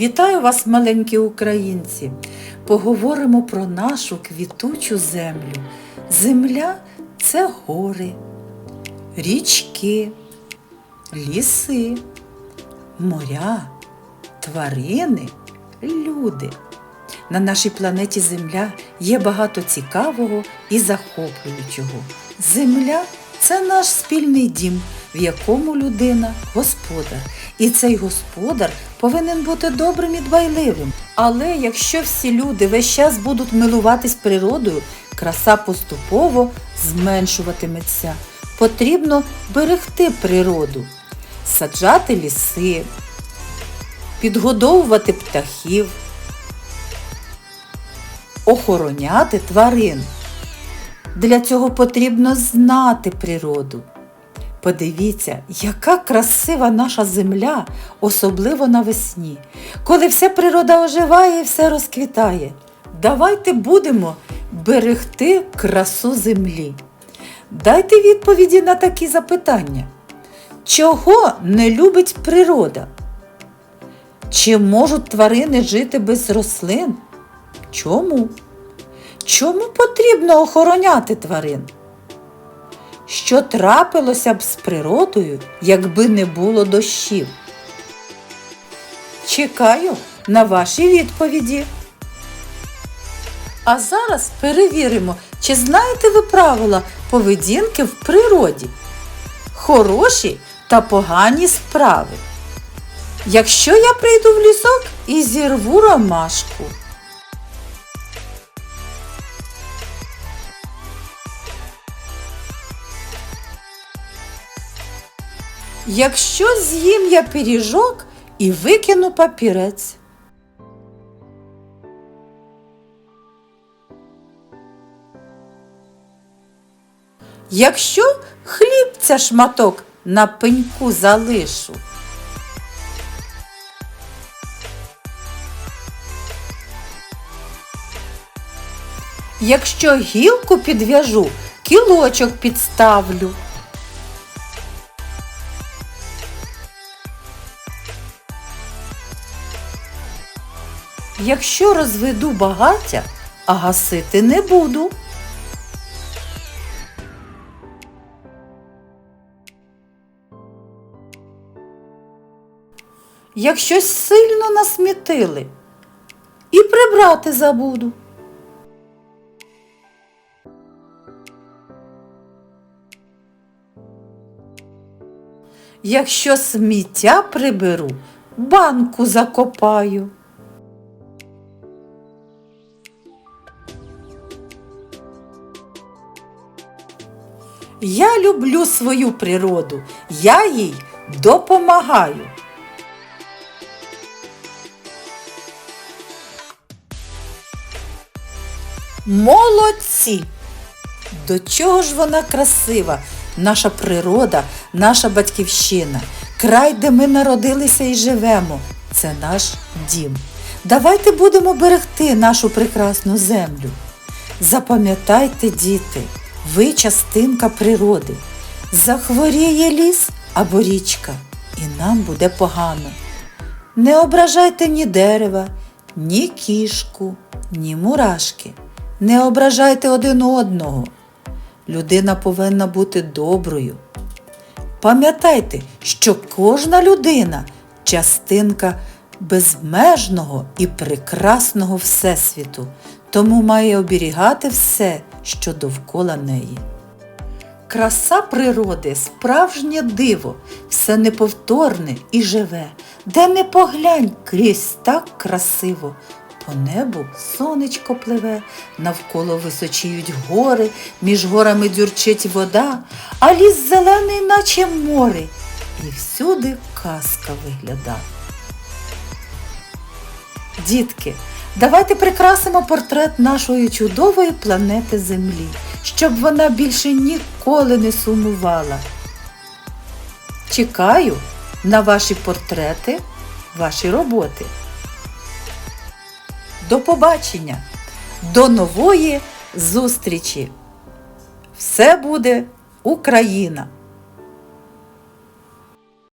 Вітаю вас, маленькі українці! Поговоримо про нашу квітучу землю. Земля це гори, річки, ліси, моря, тварини, люди. На нашій планеті Земля є багато цікавого і захоплюючого. Земля це наш спільний дім, в якому людина господар. І цей господар повинен бути добрим і дбайливим. Але якщо всі люди весь час будуть милуватись природою, краса поступово зменшуватиметься. Потрібно берегти природу, саджати ліси, підгодовувати птахів, охороняти тварин. Для цього потрібно знати природу. Подивіться, яка красива наша земля, особливо навесні, коли вся природа оживає і все розквітає. Давайте будемо берегти красу землі. Дайте відповіді на такі запитання. Чого не любить природа? Чи можуть тварини жити без рослин? Чому? Чому потрібно охороняти тварин? Що трапилося б з природою, якби не було дощів? Чекаю на ваші відповіді. А зараз перевіримо, чи знаєте ви правила поведінки в природі. Хороші та погані справи. Якщо я прийду в лісок і зірву ромашку. Якщо з'їм я пиріжок і викину папірець. Якщо хлібця шматок на пеньку залишу. Якщо гілку підв'яжу, кілочок підставлю. Якщо розведу багаття, а гасити не буду. Як щось сильно насмітили і прибрати забуду. Якщо сміття приберу, банку закопаю. Я люблю свою природу, я їй допомагаю. Молодці! До чого ж вона красива, наша природа, наша батьківщина, край, де ми народилися і живемо. Це наш дім. Давайте будемо берегти нашу прекрасну землю. Запам'ятайте, діти, ви частинка природи. Захворіє ліс або річка, і нам буде погано. Не ображайте ні дерева, ні кішку, ні мурашки. Не ображайте один одного. Людина повинна бути доброю. Пам'ятайте, що кожна людина частинка безмежного і прекрасного Всесвіту, тому має оберігати все, що довкола неї. Краса природи справжнє диво, все неповторне і живе, де не поглянь крізь так красиво. По небу сонечко пливе, навколо височіють гори, між горами дзюрчить вода, а ліс зелений, наче море, і всюди казка вигляда. Дітки, давайте прикрасимо портрет нашої чудової планети Землі, щоб вона більше ніколи не сумувала. Чекаю на ваші портрети, ваші роботи. До побачення, до нової зустрічі! Все буде Україна!